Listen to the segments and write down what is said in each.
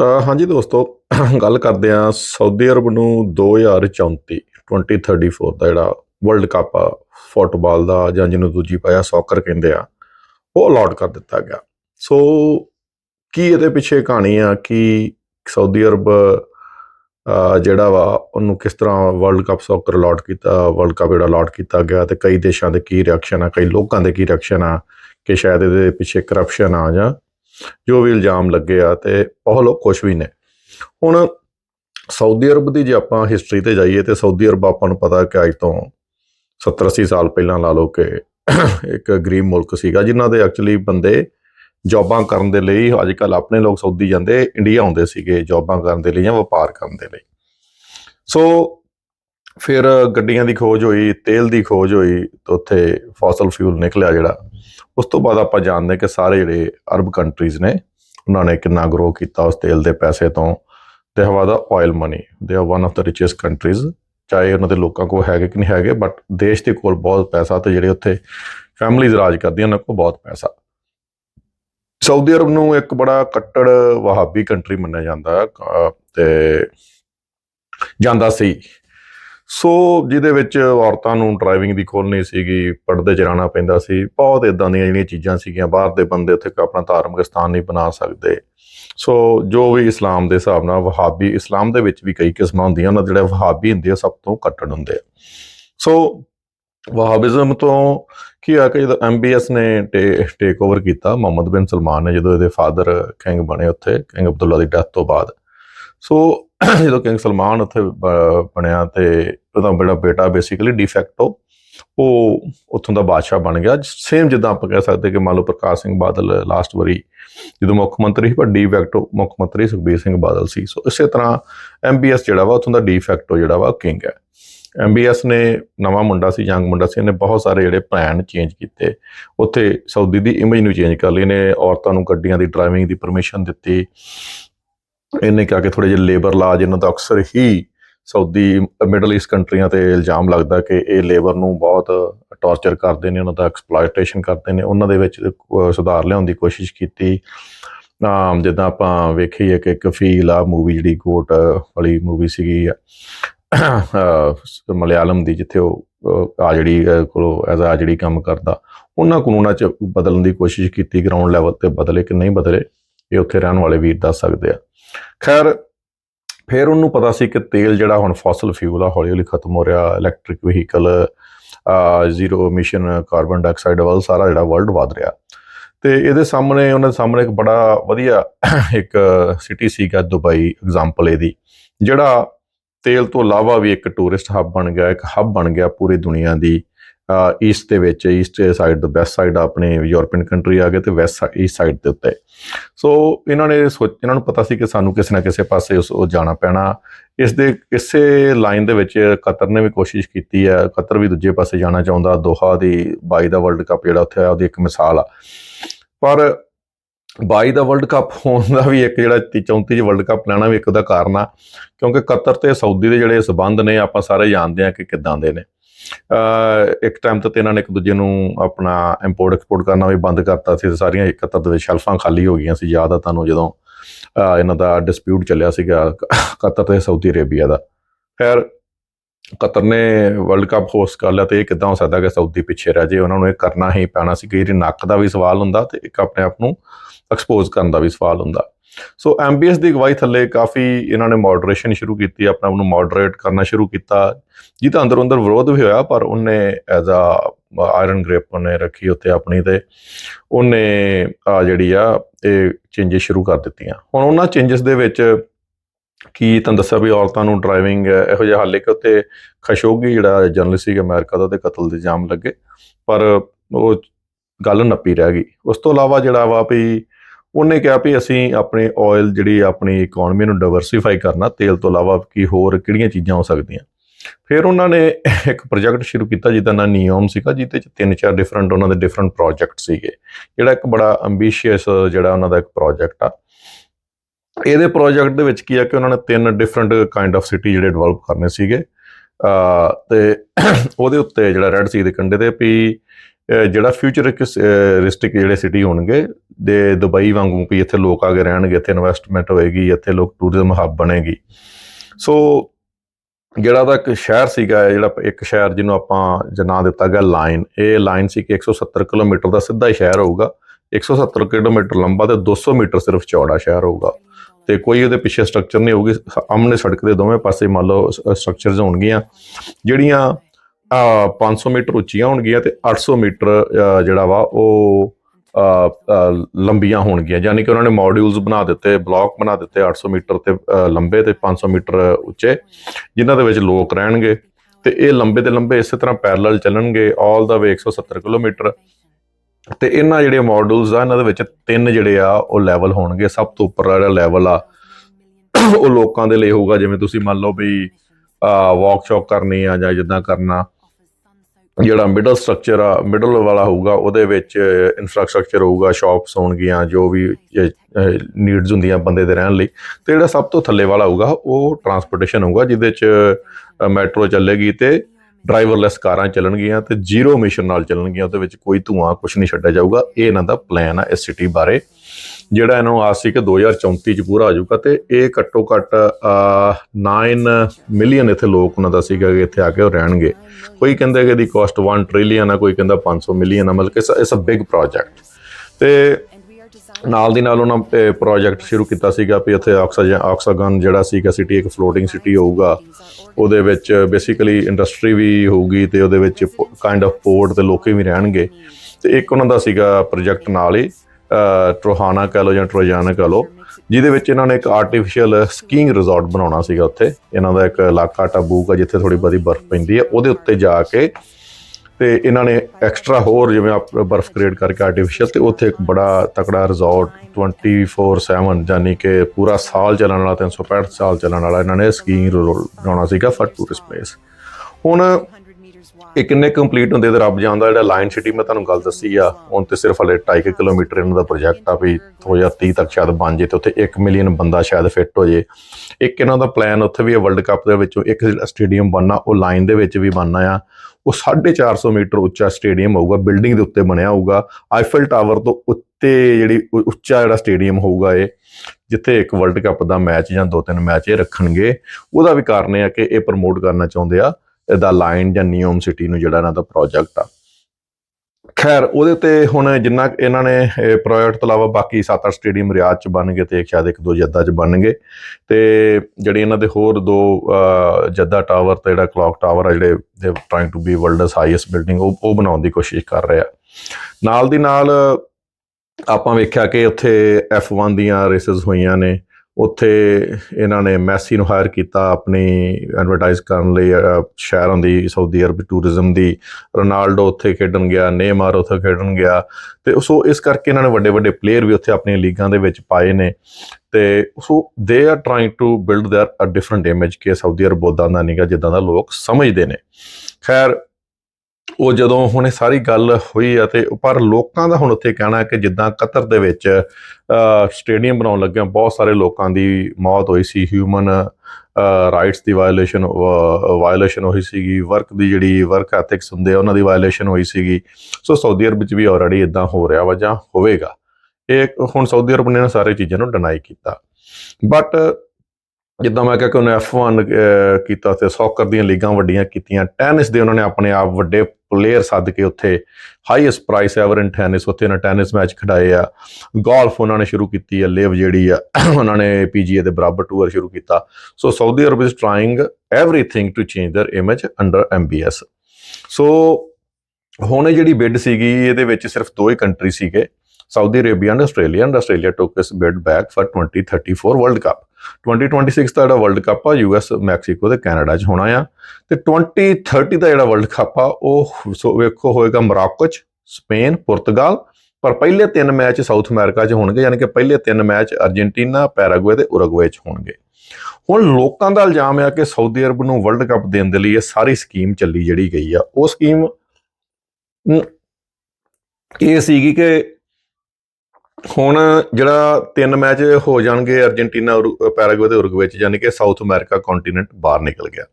ਹਾਂਜੀ ਦੋਸਤੋ, ਗੱਲ ਕਰਦੇ ਆ ਸਾਊਦੀ ਅਰਬ ਨੂੰ 2034 2034 ਦਾ ਜਿਹੜਾ ਵਰਲਡ ਕੱਪ ਆ, ਫੁੱਟਬਾਲ ਦਾ ਜਾਂ ਜਿਹਨੂੰ ਦੂਜੀ ਪਾਇਆ ਸੌਕਰ ਕਹਿੰਦੇ ਆ, ਉਹ ਅਲਾਟ ਕਰ ਦਿੱਤਾ ਗਿਆ। ਸੋ ਕੀ ਇਹਦੇ ਪਿੱਛੇ ਕਹਾਣੀ ਆ ਕਿ ਸਾਊਦੀ ਅਰਬ ਜਿਹੜਾ ਵਾ, ਉਹਨੂੰ ਕਿਸ ਤਰ੍ਹਾਂ ਵਰਲਡ ਕੱਪ ਸੌਕਰ ਅਲਾਟ ਕੀਤਾ ਵਰਲਡ ਕੱਪ ਜਿਹੜਾ ਅਲਾਟ ਕੀਤਾ ਗਿਆ ਤੇ ਕਈ ਦੇਸ਼ਾਂ ਦੇ ਕੀ ਰਿਐਕਸ਼ਨ ਆ, ਕਈ ਲੋਕਾਂ ਦੇ ਕੀ ਰਿਐਕਸ਼ਨ ਆ, ਕਿ ਸ਼ਾਇਦ ਇਹਦੇ ਪਿੱਛੇ ਕਰਪਸ਼ਨ ਆ ਜਾਂ ਜੋ ਵੀ ਇਲਜ਼ਾਮ ਲੱਗੇ ਆ ਤੇ ਉਹ ਲੋਕ ਕੁਝ ਵੀ ਨੇ। ਹੁਣ ਸਾਊਦੀ ਅਰਬ ਦੀ ਜੇ ਆਪਾਂ ਹਿਸਟਰੀ ਤੇ ਜਾਈਏ ਤੇ ਸਾਊਦੀ ਅਰਬ ਆਪਾਂ ਨੂੰ ਪਤਾ ਕਿ ਅੱਜ ਤੋਂ 70 80 ਸਾਲ ਪਹਿਲਾਂ ਲਾ ਲਓ ਕਿ ਇੱਕ ਗਰੀਬ ਮੁਲਕ ਸੀਗਾ ਜਿਨ੍ਹਾਂ ਦੇ ਐਕਚੁਅਲੀ ਬੰਦੇ ਜੌਬਾਂ ਕਰਨ ਦੇ ਲਈ ਅੱਜ ਕੱਲ ਆਪਣੇ ਲੋਕ ਸਾਊਦੀ ਜਾਂਦੇ ਇੰਡੀਆ ਆਉਂਦੇ ਸੀਗੇ ਜੌਬਾਂ ਕਰਨ ਦੇ ਲਈ ਜਾਂ ਵਪਾਰ ਕਰਨ ਦੇ ਲਈ। ਸੋ ਫਿਰ ਗੱਡੀਆਂ ਦੀ ਖੋਜ ਹੋਈ, ਤੇਲ ਦੀ ਖੋਜ ਹੋਈ ਤੇ ਉੱਥੇ ਫੋਸਲ ਫਿਊਲ ਨਿਕਲਿਆ ਜਿਹੜਾ। ਉਸ ਤੋਂ ਬਾਅਦ ਆਪਾਂ ਜਾਣਦੇ ਕਿ ਸਾਰੇ ਜਿਹੜੇ ਅਰਬ ਕੰਟਰੀਜ਼ ਨੇ, ਉਹਨਾਂ ਨੇ ਕਿੰਨਾ ਗਰੋ ਕੀਤਾ ਉਸ ਤੇਲ ਦੇ ਪੈਸੇ ਤੋਂ। ਤੇ ਹਵਾ ਦਾ oil money they are one of the richest countries ਚਾਹੇ ਉਹਨਾਂ ਦੇ ਲੋਕਾਂ ਕੋਲ ਹੈਗੇ ਕਿ ਨਹੀਂ ਹੈਗੇ ਬਟ ਦੇਸ਼ ਦੇ ਕੋਲ ਬਹੁਤ ਪੈਸਾ ਤੇ ਜਿਹੜੇ ਉੱਥੇ ਫੈਮਿਲੀਜ਼ ਰਾਜ ਕਰਦੀਆਂ, ਉਹਨਾਂ ਕੋਲ ਬਹੁਤ ਪੈਸਾ। ਸਾਊਦੀ ਅਰਬ ਨੂੰ ਇੱਕ ਬੜਾ ਕੱਟੜ ਵਹਾਬੀ ਕੰਟਰੀ ਮੰਨਿਆ ਜਾਂਦਾ ਤੇ ਜਾਂਦਾ ਸੀ। ਸੋ ਜਿਹਦੇ ਵਿੱਚ ਔਰਤਾਂ ਨੂੰ ਡਰਾਈਵਿੰਗ ਦੀ ਖੋਲ ਨਹੀਂ ਸੀਗੀ, ਪਰਦੇ ਚ ਰਹਿਣਾ ਪੈਂਦਾ ਸੀ, ਬਹੁਤ ਇਦਾਂ ਦੀਆਂ ਜਿਹੜੀਆਂ ਚੀਜ਼ਾਂ ਸੀਗੀਆਂ, ਬਾਹਰ ਦੇ ਬੰਦੇ ਉੱਥੇ ਆਪਣਾ ਧਾਰਮਿਕ ਸਥਾਨ ਨਹੀਂ ਬਣਾ ਸਕਦੇ। ਸੋ ਜੋ ਵੀ ਇਸਲਾਮ ਦੇ ਹਿਸਾਬ ਨਾਲ ਵਹਾਬੀ, ਇਸਲਾਮ ਦੇ ਵਿੱਚ ਵੀ ਕਈ ਕਿਸਮਾਂ ਹੁੰਦੀਆਂ ਉਹਨਾਂ ਦੇ ਜਿਹੜੇ ਵਹਾਬੀ ਹੁੰਦੇ ਆ, ਸਭ ਤੋਂ ਕੱਟੜ ਹੁੰਦੇ ਆ। ਸੋ ਵਹਾਬਿਜ਼ਮ ਤੋਂ ਕੀ ਆ ਕਿ ਜਦੋਂ ਐਮਬੀਐਸ ਨੇ ਟੇਕ ਓਵਰ ਕੀਤਾ, ਮੁਹੰਮਦ ਬਿਨ ਸਲਮਾਨ ਨੇ ਜਦੋਂ ਇਹਦੇ ਫਾਦਰ ਕਿੰਗ ਬਣੇ ਉੱਥੇ ਕਿੰਗ ਅਬਦੁੱਲਾ ਦੀ ਡੈਥ ਤੋਂ ਬਾਅਦ। ਸੋ ਜਦੋਂ ਕਿੰਗ ਸਲਮਾਨ ਉੱਥੇ ਬ- ਬਣਿਆ ਤੇ ਉਹਦਾ ਬੜਾ ਬੇਟਾ ਬੇਸਿਕਲੀ ਡੀਫੈਕਟੋ ਉਹ ਉੱਥੋਂ ਦਾ ਬਾਦਸ਼ਾਹ ਬਣ ਗਿਆ। ਸੇਮ ਜਿੱਦਾਂ ਆਪਾਂ ਕਹਿ ਸਕਦੇ ਕਿ ਮੰਨ ਲਓ ਪ੍ਰਕਾਸ਼ ਸਿੰਘ ਬਾਦਲ ਲਾਸਟ ਵਾਰੀ ਜਦੋਂ ਮੁੱਖ ਮੰਤਰੀ ਸੀ, ਪਰ ਡਿਫੈਕਟੋ ਮੁੱਖ ਮੰਤਰੀ ਸੁਖਬੀਰ ਸਿੰਘ ਬਾਦਲ ਸੀ। ਸੋ ਇਸੇ ਤਰ੍ਹਾਂ ਐਮਬੀਐਸ ਜਿਹੜਾ ਵਾ, ਉੱਥੋਂ ਦਾ ਡੀਫੈਕਟੋ ਜਿਹੜਾ ਵਾ ਕਿੰਗ ਹੈ। ਐਮਬੀਐਸ ਨੇ ਨਵਾਂ ਮੁੰਡਾ ਸੀ ਯੰਗ ਮੁੰਡਾ ਸੀ, ਇਹਨੇ ਬਹੁਤ ਸਾਰੇ ਜਿਹੜੇ ਪਲਾਨ ਚੇਂਜ ਕੀਤੇ। ਉੱਥੇ ਸਾਊਦੀ ਦੀ ਇਮੇਜ ਨੂੰ ਚੇਂਜ ਕਰ ਲਈ ਨੇ ਔਰਤਾਂ ਨੂੰ ਗੱਡੀਆਂ ਦੀ ਡਰਾਈਵਿੰਗ ਦੀ ਪਰਮਿਸ਼ਨ ਦਿੱਤੀ। ਇਹਨੇ ਕਿਹਾ ਕਿ ਥੋੜੇ ਜਿਹੇ ਲੇਬਰ ਲਾ ਜਿਹਨਾਂ ਦਾ ਅਕਸਰ ਹੀ ਸਾਊਦੀ ਮਿਡਲ ਈਸਟ ਕੰਟਰੀਆਂ ਤੇ ਇਲਜ਼ਾਮ ਲੱਗਦਾ ਕਿ ਇਹ ਲੇਬਰ ਨੂੰ ਬਹੁਤ ਟੌਰਚਰ ਕਰਦੇ ਨੇ ਉਹਨਾਂ ਦਾ ਐਕਸਪਲੋਇਟੇਸ਼ਨ ਕਰਦੇ ਨੇ। ਉਹਨਾਂ ਦੇ ਵਿੱਚ ਸੁਧਾਰ ਲਿਆਉਣ ਦੀ ਕੋਸ਼ਿਸ਼ ਕੀਤੀ। ਆਮ ਜਿੱਦਾਂ ਆਪਾਂ ਵੇਖੀ ਹੈ ਕਿ ਕਫੀਲ ਆ ਮੂਵੀ ਜਿਹੜੀ ਕੋਟ ਵਾਲੀ ਮੂਵੀ ਸੀਗੀ ਅਹ, ਮਲਿਆਲਮ ਦੀ ਜਿੱਥੇ ਉਹ ਆ ਜਿਹੜੀ ਕੋਲ ਐਜ਼ ਆ ਜਿਹੜੀ ਕੰਮ ਕਰਦਾ ਉਹਨਾਂ ਕਾਨੂੰਨਾਂ 'ਚ ਬਦਲਣ ਦੀ ਕੋਸ਼ਿਸ਼ ਕੀਤੀ ਗਰਾਊਂਡ ਲੈਵਲ ਤੇ ਬਦਲੇ ਕਿ ਨਹੀਂ ਬਦਲੇ ਇਹ ਉੱਥੇ ਰਹਿਣ ਵਾਲੇ ਵੀਰ ਦੱਸ ਸਕਦੇ ਆ। ਖੈਰ, ਫਿਰ ਉਹਨੂੰ ਪਤਾ ਸੀ ਕਿ ਤੇਲ ਜਿਹੜਾ ਹੁਣ ਫੋਸਲ ਫਿਊਲ ਆ, ਹੌਲੀ ਹੌਲੀ ਖਤਮ ਹੋ ਰਿਹਾ electric vehicle zero emission carbon dioxide ਵੱਲ ਸਾਰਾ ਜਿਹੜਾ ਵਰਲਡ ਵਧ ਰਿਹਾ। ਤੇ ਇਹਦੇ ਸਾਹਮਣੇ, ਉਹਨਾਂ ਦੇ ਸਾਹਮਣੇ ਇੱਕ ਬੜਾ ਵਧੀਆ ਇੱਕ ਸਿਟੀ ਸੀਗਾ ਦੁਬਈ ਐਗਜ਼ਾਮਪਲ ਇਹਦੀ, ਜਿਹੜਾ ਤੇਲ ਤੋਂ ਇਲਾਵਾ ਵੀ ਇੱਕ ਟੂਰਿਸਟ ਹੱਬ ਬਣ ਗਿਆ, ਇੱਕ ਹੱਬ ਬਣ ਗਿਆ ਪੂਰੀ ਦੁਨੀਆ ਦੀ। ਈਸਟ ਦੇ ਵਿੱਚ ਈਸਟ ਸਾਈਡ ਦਾ ਵੈਸਟ ਸਾਈਡ ਆਪਣੇ ਯੂਰਪੀਅਨ ਕੰਟਰੀ ਆ ਗਏ ਤੇ ਵੈਸਟ ਈਸਟ ਸਾਈਡ ਦੇ ਉੱਤੇ। ਸੋ ਇਹਨਾਂ ਨੇ ਸੋਚ, ਇਹਨਾਂ ਨੂੰ ਪਤਾ ਸੀ ਕਿ ਸਾਨੂੰ ਕਿਸੇ ਨਾ ਕਿਸੇ ਪਾਸੇ ਉਸ, ਉਹ ਜਾਣਾ ਪੈਣਾ। ਇਸ ਦੇ, ਇਸੇ ਲਾਈਨ ਦੇ ਵਿੱਚ ਕਤਰ ਨੇ ਵੀ ਕੋਸ਼ਿਸ਼ ਕੀਤੀ ਹੈ ਕਤਰ ਵੀ ਦੂਜੇ ਪਾਸੇ ਜਾਣਾ ਚਾਹੁੰਦਾ। ਦੋਹਾ ਦੀ 22 ਦਾ ਵਰਲਡ ਕੱਪ ਜਿਹੜਾ ਉੱਥੇ ਆ, ਉਹਦੀ ਇੱਕ ਮਿਸਾਲ ਆ। ਪਰ 22 ਦਾ ਵਰਲਡ ਕੱਪ ਹੋਣ ਦਾ ਵੀ ਇੱਕ ਜਿਹੜਾ 34 ਚ ਵਰਲਡ ਕੱਪ ਲੈਣਾ ਵੀ ਇੱਕ ਉਹਦਾ ਕਾਰਨ ਆ। ਕਿਉਂਕਿ ਕਤਰ ਤੇ ਸਾਊਦੀ ਦੇ ਜਿਹੜੇ ਸਬੰਧ ਨੇ, ਆਪਾਂ ਸਾਰੇ ਜਾਣਦੇ ਆ ਕਿ ਕਿੱਦਾਂ ਦੇ ਨੇ। ਇੱਕ ਟਾਈਮ ਤੇ ਇਹਨਾਂ ਨੇ ਇੱਕ ਦੂਜੇ ਨੂੰ ਆਪਣਾ ਇੰਪੋਰਟ ਐਕਸਪੋਰਟ ਕਰਨਾ ਵੀ ਬੰਦ ਕਰਤਾ ਸੀ ਤੇ ਸਾਰੀਆਂ ਇੱਕ ਕਤਰ ਦੇ ਸ਼ੈਲਫਾਂ ਖਾਲੀ ਹੋ ਗਈਆਂ ਸੀ, ਯਾਦ ਆ ਤੁਹਾਨੂੰ ਜਦੋਂ ਇਹਨਾਂ ਦਾ ਡਿਸਪਿਊਟ ਚੱਲਿਆ ਸੀਗਾ ਕਤਰ ਤੇ ਸਾਊਦੀ ਅਰੇਬੀਆ ਦਾ। ਖੈਰ, ਕਤਰ ਨੇ ਵਰਲਡ ਕੱਪ ਹੋਸਟ ਕਰ ਲਿਆ ਤੇ ਇਹ ਕਿਦਾਂ ਹੋ ਸਕਦਾ ਕਿ ਸਾਊਦੀ ਪਿੱਛੇ ਰਹਿ ਜੇ ਉਹਨਾਂ ਨੂੰ ਇਹ ਕਰਨਾ ਹੀ ਪੈਣਾ ਸੀ ਕਿ ਇਹਦੀ ਨੱਕ ਦਾ ਵੀ ਸਵਾਲ ਹੁੰਦਾ ਤੇ ਇੱਕ ਆਪਣੇ ਆਪ ਨੂੰ ਐਕਸਪੋਜ਼ ਕਰਨ ਦਾ ਵੀ ਸਵਾਲ ਹੁੰਦਾ। ਸੋ ਐਮਬੀਐਸ ਦੀ ਅਗਵਾਈ ਥੱਲੇ ਕਾਫੀ ਇਹਨਾਂ ਨੇ ਮੋਡਰੇਸ਼ਨ ਸ਼ੁਰੂ ਕੀਤੀ, ਆਪਣੇ ਆਪ ਨੂੰ ਮੋਡਰੇਟ ਕਰਨਾ ਸ਼ੁਰੂ ਕੀਤਾ। ਜਿਹਦਾ ਅੰਦਰ ਅੰਦਰ ਵਿਰੋਧ ਵੀ ਹੋਇਆ, ਪਰ ਉਹਨੇ ਐਜ਼ ਆ ਆਇਰਨ ਗ੍ਰਿਪ ਉਹਨੇ ਰੱਖੀ ਉੱਤੇ ਆਪਣੀ ਤੇ ਉਹਨੇ ਆ ਜਿਹੜੀ ਆ, ਇਹ ਚੇਂਜਸ ਸ਼ੁਰੂ ਕਰ ਦਿੱਤੀਆਂ। ਹੁਣ ਉਹਨਾਂ ਚੇਂਜਸ ਦੇ ਵਿੱਚ ਕੀ ਤੁਹਾਨੂੰ ਦੱਸਿਆ ਵੀ ਔਰਤਾਂ ਨੂੰ ਡਰਾਈਵਿੰਗ ਇਹੋ ਜਿਹਾ ਹਾਲੇ ਕਿ ਉੱਤੇ ਖਸ਼ੋਗੀ ਜਿਹੜਾ ਜਰਨਲਿਸਟ ਸੀ ਅਮਰੀਕਾ ਦਾ, ਉਹਦੇ ਕਤਲ ਦੇ ਇਲਜ਼ਾਮ ਲੱਗੇ, ਪਰ ਉਹ ਗੱਲ ਨੱਪੀ ਰਹਿ ਗਈ। ਉਸ ਤੋਂ ਇਲਾਵਾ ਜਿਹੜਾ ਵਾ ਵੀ ਉਹਨੇ ਕਿਹਾ ਵੀ ਅਸੀਂ ਆਪਣੇ ਆਇਲ ਜਿਹੜੀ ਆਪਣੀ ਇਕਨੋਮੀ ਨੂੰ ਡਾਈਵਰਸਿਫਾਈ ਕਰਨਾ, ਤੇਲ ਤੋਂ ਇਲਾਵਾ ਕੀ ਹੋਰ ਕਿਹੜੀਆਂ ਚੀਜ਼ਾਂ ਹੋ ਸਕਦੀਆਂ। ਫਿਰ ਉਹਨਾਂ ਨੇ ਇੱਕ ਪ੍ਰੋਜੈਕਟ ਸ਼ੁਰੂ ਕੀਤਾ ਜਿਹਦਾ ਨਾਂ ਨਿਯਮ ਸੀਗਾ, ਜਿਹਦੇ ਚ ਤਿੰਨ ਚਾਰ ਡਿਫਰੈਂਟ ਉਹਨਾਂ ਦੇ ਡਿਫਰੈਂਟ ਪ੍ਰੋਜੈਕਟ ਸੀਗੇ। ਜਿਹੜਾ ਇੱਕ ਬੜਾ ਐਂਬੀਸ਼ੀਅਸ ਜਿਹੜਾ ਉਹਨਾਂ ਦਾ ਇੱਕ ਪ੍ਰੋਜੈਕਟ ਆ। ਇਹਦੇ ਪ੍ਰੋਜੈਕਟ ਦੇ ਵਿੱਚ ਕੀ ਆ ਕਿ ਉਹਨਾਂ ਨੇ ਤਿੰਨ ਡਿਫਰੈਂਟ ਕਾਈਂਡ ਆਫ ਸਿਟੀ ਜਿਹੜੇ ਡਿਵੈਲਪ ਕਰਨੇ ਸੀਗੇ। ਅ ਤੇ ਉਹਦੇ ਉੱਤੇ ਜਿਹੜਾ ਰੈੱਡ ਸੀ ਦੇ ਕੰਢੇ ਤੇ ਵੀ ਜਿਹੜਾ ਫਿਊਚਰਿਸਟਿਕ ਜਿਹੜੇ ਸਿਟੀ ਹੋਣਗੇ, ਦੇ ਦੁਬਈ ਵਾਂਗੂ ਵੀ ਇੱਥੇ ਲੋਕ ਆ ਕੇ ਰਹਿਣਗੇ, ਇੱਥੇ ਇਨਵੈਸਟਮੈਂਟ ਹੋਏਗੀ, ਇੱਥੇ ਲੋਕ ਟੂਰਿਜ਼ਮ ਹੱਬ ਬਣੇਗੀ। ਸੋ ਜਿਹੜਾ ਦਾ ਇੱਕ ਸ਼ਹਿਰ ਸੀਗਾ, ਜਿਹੜਾ ਇੱਕ ਸ਼ਹਿਰ ਜਿਹਨੂੰ ਆਪਾਂ ਜੇ ਨਾਂ ਦਿੱਤਾ ਗਿਆ ਲਾਈਨ, ਇਹ ਲਾਈਨ ਸੀ ਕਿ 170 ਕਿਲੋਮੀਟਰ ਦਾ ਸਿੱਧਾ ਹੀ ਸ਼ਹਿਰ ਹੋਊਗਾ। 170 ਕਿਲੋਮੀਟਰ ਲੰਬਾ ਤੇ 200 ਮੀਟਰ ਸਿਰਫ ਚੌੜਾ ਸ਼ਹਿਰ ਹੋਊਗਾ। ਤੇ ਕੋਈ ਉਹਦੇ ਪਿੱਛੇ ਸਟਰਕਚਰ ਨਹੀਂ ਹੋਊਗੀ ਆਮਨੇ ਸੜਕ ਦੇ ਦੋਵੇਂ ਪਾਸੇ ਮੰਨ ਲਓ ਸਟਰਕਚਰਸ ਹੋਣਗੀਆਂ। ਜਿਹੜੀਆਂ 500 ਮੀਟਰ ਉੱਚੀਆਂ ਹੋਣਗੀਆਂ ਤੇ 800 ਮੀਟਰ ਜਿਹੜਾ ਵਾ ਉਹ ਲੰਬੀਆਂ ਹੋਣਗੀਆਂ। ਯਾਨੀ ਕਿ ਉਹਨਾਂ ਨੇ ਮੋਡਿਊਲਸ ਬਣਾ ਦਿੱਤੇ ਬਲਾਕ ਬਣਾ ਦਿੱਤੇ 800 ਮੀਟਰ ਤੇ ਅਹ, ਲੰਬੇ ਤੇ 500 ਮੀਟਰ ਉੱਚੇ ਜਿਨ੍ਹਾਂ ਦੇ ਵਿੱਚ ਲੋਕ ਰਹਿਣਗੇ। ਤੇ ਇਹ ਲੰਬੇ ਤੇ ਲੰਬੇ ਇਸੇ ਤਰ੍ਹਾਂ ਪੈਰਲਲ ਚੱਲਣਗੇ ਆਲ ਦਾ ਵੇ 170 ਕਿਲੋਮੀਟਰ। ਤੇ ਇਹਨਾਂ ਜਿਹੜੇ ਮੋਡਿਊਲਸ ਆ ਇਹਨਾਂ ਦੇ ਵਿੱਚ ਤਿੰਨ ਜਿਹੜੇ ਆ ਉਹ ਲੈਵਲ ਹੋਣਗੇ। ਸਭ ਤੋਂ ਉੱਪਰ ਜਿਹੜਾ ਲੈਵਲ ਆ ਉਹ ਲੋਕਾਂ ਦੇ ਲਈ ਹੋਊਗਾ। ਜਿਵੇਂ ਤੁਸੀਂ ਮੰਨ ਲਓ ਵੀ ਵਾਕ ਚੌਕ ਕਰਨੀ ਆ ਜਾਂ ਜਿੱਦਾਂ ਕਰਨਾ। ਜਿਹੜਾ ਮਿਡਲ ਸਟਰਕਚਰ ਆ ਮਿਡਲ ਵਾਲਾ ਹੋਊਗਾ, ਉਹਦੇ ਵਿੱਚ ਇਨਫਰਾਸਟ੍ਰਕਚਰ ਹੋਊਗਾ ਸ਼ਾਪਸ ਹੋਣਗੀਆਂ, ਜੋ ਵੀ ਨੀਡਸ ਹੁੰਦੀਆਂ ਬੰਦੇ ਦੇ ਰਹਿਣ ਲਈ। ਤੇ ਜਿਹੜਾ ਸਭ ਤੋਂ ਥੱਲੇ ਵਾਲਾ ਹੋਊਗਾ, ਉਹ ਟਰਾਂਸਪੋਰਟੇਸ਼ਨ ਹੋਊਗਾ, ਜਿਹਦੇ ਚ ਮੈਟਰੋ ਚੱਲੇਗੀ ਤੇ ਡਰਾਈਵਰਲੈਸ ਕਾਰਾਂ ਚੱਲਣਗੀਆਂ ਤੇ ਜ਼ੀਰੋ ਮਿਸ਼ਨ ਨਾਲ ਚੱਲਣਗੀਆਂ, ਉਹਦੇ ਵਿੱਚ ਕੋਈ ਧੂਆਂ ਕੁਝ ਨਹੀਂ ਛੱਡਿਆ ਜਾਊਗਾ। ਇਹ ਇਹਨਾਂ ਦਾ ਪਲਾਨ ਆ ਇਸ ਸਿਟੀ ਬਾਰੇ। ਜਿਹੜਾ ਇਹਨੂੰ ਆਸ ਸੀ ਕਿ 2034 ਚ ਪੂਰਾ ਹੋ ਜਾਊਗਾ ਤੇ ਇਹ ਘੱਟੋ ਘੱਟ ਅਹ, 9 ਮਿਲੀਅਨ ਇੱਥੇ ਲੋਕ ਉਹਨਾਂ ਦਾ ਸੀਗਾ ਕਿ ਇੱਥੇ ਆ ਕੇ ਉਹ ਰਹਿਣਗੇ। ਕੋਈ ਕਹਿੰਦਾ ਕਿ ਇਹਦੀ ਕਾਸਟ 1 ਟ੍ਰਿਲੀਅਨ ਆ ਕੋਈ ਕਹਿੰਦਾ 500 ਮਿਲੀਅਨ ਆ ਮਤਲਬ ਕਿ ਇਟਸ ਅ ਬਿਗ ਪ੍ਰੋਜੈਕਟ ਤੇ ਨਾਲ ਦੀ ਨਾਲ ਉਹਨਾਂ ਪ੍ਰੋਜੈਕਟ ਸ਼ੁਰੂ ਕੀਤਾ ਸੀਗਾ ਵੀ ਇੱਥੇ ਆਕਸੀਜਨ ਆਕਸਾਗਨ ਜਿਹੜਾ ਸੀਗਾ ਸਿਟੀ ਇੱਕ ਫਲੋਟਿੰਗ ਸਿਟੀ ਹੋਊਗਾ। ਉਹਦੇ ਵਿੱਚ ਬੇਸਿਕਲੀ ਇੰਡਸਟਰੀ ਵੀ ਹੋਊਗੀ ਤੇ ਉਹਦੇ ਵਿੱਚ ਕਾਈਂਡ ਆਫ ਪੋਰਟ ਤੇ ਲੋਕੀ ਵੀ ਰਹਿਣਗੇ। ਤੇ ਇੱਕ ਉਹਨਾਂ ਦਾ ਸੀਗਾ ਪ੍ਰੋਜੈਕਟ ਨਾਲ ਹੀ। ਟਰੋਹਾਨਾ ਕਹ ਲਓ ਜਾਂ ਟਰੋਜਾਨਾ ਕਹ ਲਓ, ਜਿਹਦੇ ਵਿੱਚ ਇਹਨਾਂ ਨੇ ਇੱਕ ਆਰਟੀਫੀਸ਼ੀਅਲ ਸਕੀਇੰਗ ਰਿਜ਼ੋਰਟ ਬਣਾਉਣਾ ਸੀਗਾ ਉੱਥੇ। ਇਹਨਾਂ ਦਾ ਇੱਕ ਇਲਾਕਾ ਟਾਬੂਕ ਆ ਜਿੱਥੇ ਥੋੜੀ ਬਹੁਤੀ ਬਰਫ਼ ਪੈਂਦੀ ਹੈ ਉਹਦੇ ਉੱਤੇ ਜਾ ਕੇ ਤੇ ਇਹਨਾਂ ਨੇ ਐਕਸਟਰਾ ਹੋਰ ਜਿਵੇਂ ਆਪ ਬਰਫ਼ ਕ੍ਰੀਏਟ ਕਰਕੇ ਆਰਟੀਫੀਸ਼ੀਅਲ ਤੇ ਉੱਥੇ ਇੱਕ ਬੜਾ ਤਕੜਾ ਰਿਜ਼ੋਰਟ 24/7 ਯਾਨੀ ਕਿ ਪੂਰਾ ਸਾਲ ਚੱਲਣ ਵਾਲਾ 365 ਸਾਲ ਚੱਲਣ ਵਾਲਾ ਇਹਨਾਂ ਨੇ ਸਕੀਇੰਗ ਰਿਜ਼ੋਰਟ ਬਣਾਉਣਾ ਸੀਗਾ ਫਰ ਟੂਰਿਸਟ ਪਲੇਸ ਹੁਣ ਇਹ ਕਿੰਨੇ ਕੰਪਲੀਟ ਹੁੰਦੇ? ਤੇ ਰੱਬ ਜਾਣਦਾ ਜਿਹੜਾ ਲਾਈਨ ਸਿਟੀ ਮੈਂ ਤੁਹਾਨੂੰ ਗੱਲ ਦੱਸੀ ਆ। ਹੁਣ ਤੇ ਸਿਰਫ ਹਲੇ 2.5 ਕਿਲੋਮੀਟਰ ਇਹਨਾਂ ਦਾ ਪ੍ਰੋਜੈਕਟ ਆ ਵੀ 2030 ਤੱਕ ਸ਼ਾਇਦ ਬਣ ਜੇ ਤੇ ਉੱਥੇ 1 ਮਿਲੀਅਨ ਬੰਦਾ ਸ਼ਾਇਦ ਫਿੱਟ ਹੋ ਜੇ। ਇੱਕ ਇਹਨਾਂ ਦਾ ਪਲਾਨ ਉੱਥੇ ਵੀ ਹੈ ਵਰਲਡ ਕੱਪ ਦੇ ਵਿੱਚੋਂ, ਇੱਕ ਸਟੇਡੀਅਮ ਬਣਨਾ, ਉਹ ਲਾਈਨ ਦੇ ਵਿੱਚ ਵੀ ਬਣਨਾ ਆ। ਉਹ 450 ਮੀਟਰ ਉੱਚਾ ਸਟੇਡੀਅਮ ਹੋਊਗਾ ਬਿਲਡਿੰਗ ਦੇ ਉੱਤੇ ਬਣਿਆ ਹੋਊਗਾ। ਆਈਫਲ ਟਾਵਰ ਤੋਂ ਉੱਤੇ ਜਿਹੜੀ ਉੱਚਾ ਜਿਹੜਾ ਸਟੇਡੀਅਮ ਹੋਊਗਾ ਇਹ, ਜਿੱਥੇ ਇੱਕ ਵਰਲਡ ਕੱਪ ਦਾ ਮੈਚ ਜਾਂ ਦੋ ਤਿੰਨ ਮੈਚ ਇਹ ਰੱਖਣਗੇ। ਉਹਦਾ ਵੀ ਕਾਰਨ ਇਹ ਆ ਕਿ ਇਹ ਪ੍ਰਮੋਟ ਕਰਨਾ ਚਾਹੁੰਦੇ ਆ। ਦਾ ਲਾਈਨ ਜਾਂ ਨਿਊਮ ਸਿਟੀ ਨੂੰ ਜਿਹੜਾ ਇਹਨਾਂ ਦਾ ਪ੍ਰੋਜੈਕਟ ਆ। ਖੈਰ, ਉਹਦੇ ਤੇ ਹੁਣ ਜਿੰਨਾ ਕੁ ਇਹਨਾਂ ਨੇ ਪ੍ਰੋਜੈਕਟ ਤੋਂ ਇਲਾਵਾ ਬਾਕੀ 7-8 ਸਟੇਡੀਅਮ ਰਿਆਦ ਚ ਬਣ ਬਣਨਗੇ ਤੇ ਸ਼ਾਇਦ ਇੱਕ ਦੋ ਜੱਦਾ ਚ ਬਣਨਗੇ ਤੇ ਜਿਹੜੇ ਇਹਨਾਂ ਦੇ ਹੋਰ ਦੋ ਜੱਦਾ ਟਾਵਰ ਤੇ ਜਿਹੜਾ ਕਲੌਕ ਟਾਵਰ ਆ, ਜਿਹੜੇ they trying to be world's highest building ਉਹ ਉਹ ਬਣਾਉਣ ਦੀ ਕੋਸ਼ਿਸ਼ ਕਰ ਰਿਹਾ ਨਾਲ ਦੀ ਨਾਲ ਆਪਾਂ ਵੇਖਿਆ ਕਿ ਉੱਥੇ F1 ਦੀਆਂ ਰੇਸਸ ਹੋਈਆਂ ਨੇ। ਉੱਥੇ ਇਹਨਾਂ ਨੇ ਮੈਸੀ ਨੂੰ ਹਾਇਰ ਕੀਤਾ ਆਪਣੀ ਐਡਵਰਟਾਈਜ਼ ਕਰਨ ਲਈ ਅਹ, ਸ਼ਹਿਰਾਂ ਦੀ ਸਾਊਦੀ ਅਰਬ ਟੂਰਿਜ਼ਮ ਦੀ ਰੋਨਾਲਡੋ ਉੱਥੇ ਖੇਡਣ ਗਿਆ ਨੇਮਾਰ ਉੱਥੇ ਖੇਡਣ ਗਿਆ ਤੇ ਸੋ ਇਸ ਕਰਕੇ ਇਹਨਾਂ ਨੇ ਵੱਡੇ ਵੱਡੇ ਪਲੇਅਰ ਵੀ ਉੱਥੇ ਆਪਣੀਆਂ ਲੀਗਾਂ ਦੇ ਵਿੱਚ ਪਾਏ ਨੇ ਤੇ so they are trying to build their uh different image ਕਿ ਸਾਊਦੀ ਅਰਬ ਉਦਾਂ ਦਾ ਨਹੀਂਗਾ ਜਿੱਦਾਂ ਦਾ ਲੋਕ ਸਮਝਦੇ ਨੇ ਖੈਰ ਉਹ ਜਦੋਂ ਹੁਣ ਇਹ ਸਾਰੀ ਗੱਲ ਹੋਈ ਆ ਤੇ ਪਰ ਲੋਕਾਂ ਦਾ ਹੁਣ ਉੱਥੇ ਕਹਿਣਾ ਕਿ ਜਿੱਦਾਂ ਕਤਰ ਦੇ ਵਿੱਚ ਸਟੇਡੀਅਮ ਬਣਾਉਣ ਲੱਗਿਆ ਬਹੁਤ ਸਾਰੇ ਲੋਕਾਂ ਦੀ ਮੌਤ ਹੋਈ ਸੀ। ਹਿਊਮਨ ਰਾਈਟਸ ਦੀ ਵਾਇਓਲੇਸ਼ਨ ਵਾਇਓਲੇਸ਼ਨ ਹੋਈ ਸੀਗੀ। ਵਰਕ ਦੀ ਜਿਹੜੀ ਵਰਕ ਐਥਿਕਸ ਹੁੰਦੇ ਆ, ਉਹਨਾਂ ਦੀ ਵਾਇਓਲੇਸ਼ਨ ਹੋਈ ਸੀਗੀ। ਸੋ ਸਾਊਦੀ ਅਰਬ ਵਿੱਚ ਵੀ ਆਲਰੇਡੀ ਇਦਾਂ ਹੋ ਰਿਹਾ ਵਾ ਜਾਂ ਹੋਵੇਗਾ। ਇਹ ਹੁਣ ਸਾਊਦੀ ਅਰਬ ਨੇ ਇਹਨਾਂ ਸਾਰੇ ਚੀਜ਼ਾਂ ਨੂੰ ਡਿਨਾਈ ਕੀਤਾ। ਬਟ ਜਿੱਦਾਂ ਮੈਂ ਕਿਹਾ ਕਿ ਉਹਨੇ F1 ਕੀਤਾ ਤੇ ਸੌਕਰ ਦੀਆਂ ਲੀਗਾਂ ਵੱਡੀਆਂ ਕੀਤੀਆਂ। ਟੈਨਿਸ ਦੇ ਉਹਨਾਂ ਨੇ ਆਪਣੇ ਆਪ ਵੱਡੇ ਪਲੇਅਰ ਸੱਦ ਕੇ ਉੱਥੇ highest price ever in tennis ਉੱਥੇ ਉਹਨਾਂ ਟੈਨਿਸ ਮੈਚ ਖਿਡਾਏ ਆ। ਗੋਲਫ ਉਹਨਾਂ ਨੇ ਸ਼ੁਰੂ ਕੀਤੀ ਆ, ਲਿਵ ਜਿਹੜੀ ਆ, ਉਹਨਾਂ ਨੇ ਪੀਜੀਏ ਦੇ ਬਰਾਬਰ ਟੂਰ ਸ਼ੁਰੂ ਕੀਤਾ। So Saudi Arabia is trying everything to change their image under MBS so ਹੁਣ ਜਿਹੜੀ ਬਿੱਡ ਸੀਗੀ, ਇਹਦੇ ਵਿੱਚ ਸਿਰਫ ਦੋ ਹੀ ਕੰਟਰੀ ਸੀਗੇ Saudi Arabia and Australia and Australia took his bid back for 2034 world cup 2026 ਦਾ ਜਿਹੜਾ ਵਰਲਡ ਕੱਪ ਆ ਯੂਐਸ ਮੈਕਸੀਕੋ ਤੇ ਕੈਨੇਡਾ 'ਚ ਹੋਣਾ ਆ। ਤੇ 2030 ਦਾ ਜਿਹੜਾ ਵਰਲਡ ਕੱਪ ਆ, ਉਹ ਵੇਖੋ ਹੋਏਗਾ ਮਰਾਕੋ 'ਚ ਸਪੇਨ ਪੁਰਤਗਾਲ ਪਰ ਪਹਿਲੇ ਤਿੰਨ ਮੈਚ ਸਾਊਥ ਅਮਰੀਕਾ 'ਚ ਹੋਣਗੇ, ਯਾਨੀ ਕਿ ਪਹਿਲੇ ਤਿੰਨ ਮੈਚ ਅਰਜنٹੀਨਾ ਪੈਰਾਗੁਏ ਤੇ ਉਰਗਵੇ 'ਚ ਹੋਣਗੇ। ਹੁਣ ਲੋਕਾਂ ਦਾ ਇਲਜ਼ਾਮ ਆ ਕਿ ਸਾਊਦੀ ਅਰਬ ਨੂੰ ਵਰਲਡ ਕੱਪ ਦੇਣ ਦੇ ਲਈ ਇਹ ਸਾਰੀ ਸਕੀਮ ਚੱਲੀ ਜਿਹੜੀ ਗਈ ਆ। ਉਹ ਸਕੀਮ ਇਹ ਸੀਗੀ ਕਿ ਹੁਣ ਜਿਹੜਾ ਤਿੰਨ ਮੈਚ ਹੋ ਜਾਣਗੇ ਅਰਜنٹੀਨਾ ਔਰ ਪੈਰਾਗਵੇ ਤੇ ਉਰਗਵੇ ਚ, ਯਾਨੀ ਕਿ ਸਾਊਥ ਅਮਰੀਕਾ ਕੰਟੀਨੈਂਟ ਬਾਹਰ ਨਿਕਲ ਗਿਆ।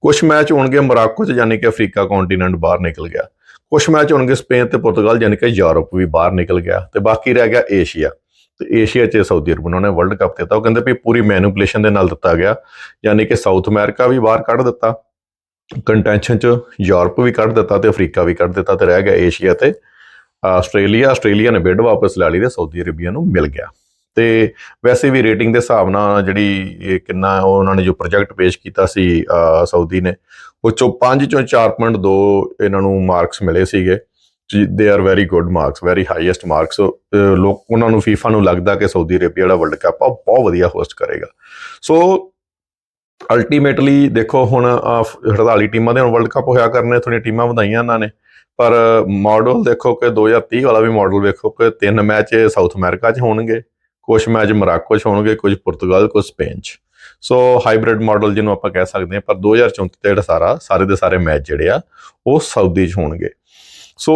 ਕੁਝ ਮੈਚ ਹੋਣਗੇ ਮੋਰਾਕੋ ਚ, ਯਾਨੀ ਕਿ ਅਫਰੀਕਾ ਕੰਟੀਨੈਂਟ ਬਾਹਰ ਨਿਕਲ ਗਿਆ। ਕੁਝ ਮੈਚ ਹੋਣਗੇ ਸਪੇਨ ਤੇ ਪੁਰਤਗਾਲ, ਯਾਨੀ ਕਿ ਯੂਰਪ ਵੀ ਬਾਹਰ ਨਿਕਲ ਗਿਆ। ਤੇ ਬਾਕੀ ਰਹਿ ਗਿਆ ਏਸ਼ੀਆ। ਤੇ ਏਸ਼ੀਆ 'ਚ ਸਾਊਦੀ ਅਰਬ ਉਹਨਾਂ ਨੇ ਵਰਲਡ ਕੱਪ ਦਿੱਤਾ। ਉਹ ਕਹਿੰਦੇ ਵੀ ਪੂਰੀ ਮੈਨੂਪਲੇਸ਼ਨ ਦੇ ਨਾਲ ਦਿੱਤਾ ਗਿਆ। ਯਾਨੀ ਕਿ ਸਾਊਥ ਅਮਰੀਕਾ ਵੀ ਬਾਹਰ ਕੱਢ ਦਿੱਤਾ। ਕੰਟੈਂਸ਼ਨ 'ਚ ਯੂਰਪ ਵੀ ਕੱਢ ਦਿੱਤਾ ਤੇ ਅਫਰੀਕਾ ਵੀ ਕੱਢ ਦਿੱਤਾ ਤੇ ਰਹਿ ਗਿਆ ਏਸ਼ੀਆ ਤੇ। ਆਸਟ੍ਰੇਲੀਆ ਆਸਟ੍ਰੇਲੀਆ ਨੇ ਬਿੱਡ ਵਾਪਸ ਲੈ ਲਈ ਤੇ ਸਾਊਦੀ ਅਰਬੀਆ ਨੂੰ ਮਿਲ ਗਿਆ। ਤੇ ਵੈਸੇ ਵੀ ਰੇਟਿੰਗ ਦੇ ਹਿਸਾਬ ਨਾਲ ਜਿਹੜੀ ਇਹ ਕਿੰਨਾ ਉਹ ਉਹਨਾਂ ਨੇ ਜੋ ਪ੍ਰੋਜੈਕਟ ਪੇਸ਼ ਕੀਤਾ ਸੀ ਸਾਊਦੀ ਨੇ ਉਹ ਚੋਂ 5 ਚੋਂ 4.2 ਇਹਨਾਂ ਨੂੰ ਮਾਰਕਸ ਮਿਲੇ ਸੀਗੇ। They are very good marks very highest marks ਲੋਕ, ਉਹਨਾਂ ਨੂੰ ਫੀਫਾ ਨੂੰ ਲੱਗਦਾ ਕਿ ਸਾਊਦੀ ਅਰੇਬੀਆ ਜਿਹੜਾ ਵਰਲਡ ਕੱਪ ਆ, ਉਹ ਬਹੁਤ ਵਧੀਆ ਹੋਸਟ ਕਰੇਗਾ। ਸੋ ਅਲਟੀਮੇਟਲੀ ਦੇਖੋ ਹੁਣ 48 ਟੀਮਾਂ ਦੇ ਹੁਣ ਵਰਲਡ ਕੱਪ ਹੋਇਆ ਕਰਨੇ ਥੋੜੀਆਂ ਟੀਮਾਂ ਵਧਾਈਆਂ ਇਹਨਾਂ ਨੇ। ਪਰ ਮਾਡਲ ਦੇਖੋ ਕਿ 2030 ਵਾਲਾ ਵੀ ਮਾਡਲ ਵੇਖੋ ਕਿ ਤਿੰਨ ਮੈਚ ਸਾਊਥ ਅਮਰੀਕਾ 'ਚ ਹੋਣਗੇ ਕੁਝ ਮੈਚ ਮਰਾਕੋ 'ਚ ਹੋਣਗੇ ਕੁਝ ਪੁਰਤਗਾਲ ਕੁਝ ਸਪੇਨ 'ਚ। ਸੋ ਹਾਈਬ੍ਰਿਡ ਮਾਡਲ ਜਿਹਨੂੰ ਆਪਾਂ ਕਹਿ ਸਕਦੇ ਹਾਂ, ਪਰ 2034 ਤੇ ਜਿਹੜਾ ਸਾਰਾ, ਸਾਰੇ ਦੇ ਸਾਰੇ ਮੈਚ ਜਿਹੜੇ ਆ, ਉਹ ਸਾਊਦੀ 'ਚ ਹੋਣਗੇ। ਸੋ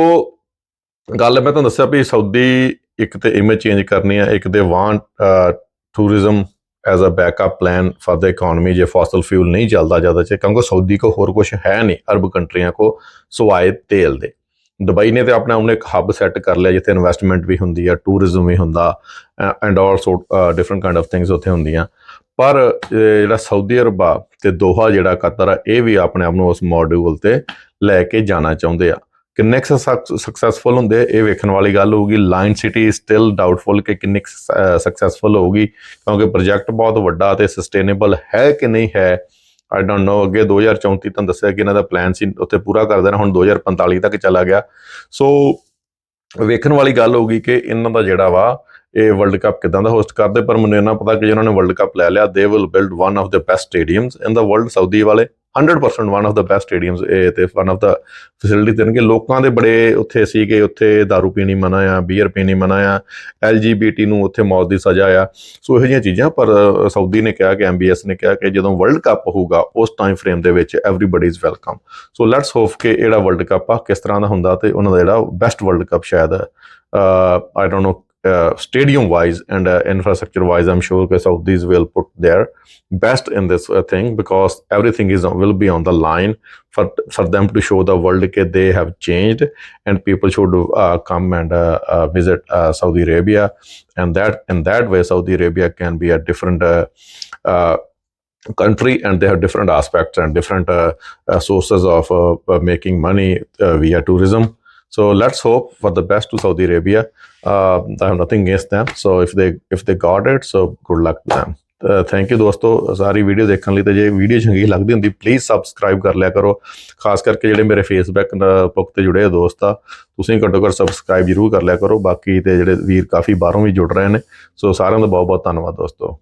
ਗੱਲ ਮੈਂ ਤੁਹਾਨੂੰ ਦੱਸਿਆ ਵੀ ਸਾਊਦੀ ਇੱਕ ਤੇ ਇਮੇਜ ਚੇਂਜ ਕਰਨੀ ਹੈ ਇੱਕ they want tourism as a backup plan for the economy ਜੇ ਫੋਸਲ ਫਿਊਲ ਨਹੀਂ ਚੱਲਦਾ ਜ਼ਿਆਦਾ ਚ, ਕਿਉਂਕਿ ਸਾਊਦੀ ਕੋ ਹੋਰ ਕੁਝ ਹੈ ਨਹੀਂ, ਅਰਬ ਕੰਟਰੀਆਂ ਕੋ ਸਵਾਏ ਤੇਲ ਦੇ। ਦੁਬਈ ਨੇ ਤੇ ਆਪਣਾ ਉਹਨੇ ਇੱਕ ਹੱਬ ਸੈੱਟ ਕਰ ਲਿਆ ਜਿੱਥੇ ਇਨਵੈਸਟਮੈਂਟ ਵੀ ਹੁੰਦੀ ਆ ਟੂਰਿਜ਼ਮ ਵੀ ਹੁੰਦਾ and also different kind of things ਉੱਥੇ ਹੁੰਦੀਆਂ। ਪਰ ਜਿਹੜਾ ਸਾਊਦੀ ਅਰਬ ਆ ਤੇ ਦੋਹਾ ਜਿਹੜਾ ਕਤਰ ਆ, ਇਹ ਵੀ ਆਪਣੇ ਆਪ ਨੂੰ ਉਸ ਮੋਡਿਊਲ ਤੇ ਲੈ ਕੇ ਜਾਣਾ ਚਾਹੁੰਦੇ ਆ। ਕਿੰਨੇ ਸਕਸੈਸਫੁਲ ਹੁੰਦੇ, ਇਹ ਵੇਖਣ ਵਾਲੀ ਗੱਲ ਹੋਊਗੀ। ਲਾਈਨ ਸਿਟੀ ਸਟਿਲ ਡਾਊਟਫੁਲ ਕਿ ਕਿੰਨੇ ਸਕਸੈਸਫੁਲ ਹੋਊਗੀ, ਕਿਉਂਕਿ ਪ੍ਰੋਜੈਕਟ ਬਹੁਤ ਵੱਡਾ ਤੇ ਸਸਟੇਨੇਬਲ ਹੈ ਕਿ ਨਹੀਂ ਹੈ। ਆਈ ਡੋਨਟ ਨੋ ਅੱਗੇ 2034 ਤੁਹਾਨੂੰ ਦੱਸਿਆ ਕਿ ਇਹਨਾਂ ਦਾ ਪਲਾਨ ਸੀ, ਉੱਥੇ ਪੂਰਾ ਕਰ ਦੇਣਾ, ਹੁਣ 2045 ਤੱਕ ਚਲਾ ਗਿਆ। ਸੋ ਵੇਖਣ ਵਾਲੀ ਗੱਲ ਹੋਊਗੀ ਕਿ ਇਹਨਾਂ ਦਾ ਜਿਹੜਾ ਵਾ, ਇਹ ਵਰਲਡ ਕੱਪ ਕਿਦਾਂ ਦਾ ਹੋਸਟ ਕਰਦੇ, ਪਰ ਮੈਨੂੰ ਇਹਨਾਂ ਪਤਾ ਕਿ ਜਿਹਨਾਂ ਨੇ ਵਰਲਡ ਕੱਪ ਲੈ ਲਿਆ they will build one of the best stadiums in the world Saudi ਵਾਲੇ। 100% one of the best stadiums ਇਹ ਤੇ ਵਨ ਆਫ ਦਾ ਫੈਸਿਲਿਟੀ ਦੇਣਗੇ। ਲੋਕਾਂ ਦੇ ਬੜੇ ਉੱਥੇ ਸੀਗੇ, ਉੱਥੇ दारू ਪੀਣੀ ਮਨਾ ਆ ਬੀਅਰ ਪੀਣੀ ਮਨਾ ਆ ਐਲਜੀਬੀਟੀ ਨੂੰ ਉੱਥੇ ਮੌਤ ਦੀ ਸਜ਼ਾ ਆ। ਸੋ ਇਹੋ ਜਿਹੀਆਂ ਚੀਜ਼ਾਂ, ਪਰ ਸਾਊਦੀ ਨੇ ਕਿਹਾ ਕਿ ਐਮਬੀਐਸ ਨੇ ਕਿਹਾ ਕਿ ਜਦੋਂ ਵਰਲਡ ਕੱਪ ਹੋਊਗਾ, ਉਸ ਟਾਈਮ ਫਰੇਮ ਦੇ ਵਿੱਚ everybody is welcome so let's hope ਕਿ ਇਹੜਾ ਵਰਲਡ ਕੱਪ ਆ, ਕਿਸ ਤਰ੍ਹਾਂ ਦਾ ਹੁੰਦਾ ਤੇ ਉਹਨਾਂ ਦਾ ਜਿਹੜਾ ਬੈਸਟ ਵਰਲਡ ਕੱਪ ਸ਼ਾਇਦ I don't know stadium wise and uh, infrastructure wise i'm sure that saudis will put their best in this uh, thing because everything is will be on the line for for them to show the world that they have changed and people should uh, come and uh, uh, visit uh, saudi arabia. And that in that way saudi arabia can be a different uh, uh, country and they have different aspects and different uh, uh, sources of uh, uh, making money uh, via tourism so let's hope for the best to saudi arabia. Uh, i have nothing against them. So if they if they got it so good luck to them. Thank you ਦੋਸਤੋ ਸਾਰੀ video ਦੇਖਣ ਲਈ ਤੇ ਜੇ video ਚੰਗੀ ਲੱਗਦੀ ਹੁੰਦੀ please subscribe ਕਰ ਲਿਆ ਕਰੋ ਖਾਸ ਕਰਕੇ ਜਿਹੜੇ ਮੇਰੇ ਫੇਸਬੁੱਕ ਪੁੱਕ ਤੇ ਜੁੜੇ ਦੋਸਤ ਆ ਤੁਸੀਂ ਘੱਟੋ ਘੱਟ ਸਬਸਕ੍ਰਾਈਬ ਜ਼ਰੂਰ ਕਰ ਲਿਆ ਕਰੋ ਬਾਕੀ ਤੇ ਜਿਹੜੇ ਵੀਰ ਕਾਫੀ ਬਾਹਰੋਂ ਵੀ ਜੁੜ ਰਹੇ ਨੇ ਸੋ ਸਾਰਿਆਂ ਦਾ ਬਹੁਤ ਬਹੁਤ ਧੰਨਵਾਦ ਦੋਸਤੋ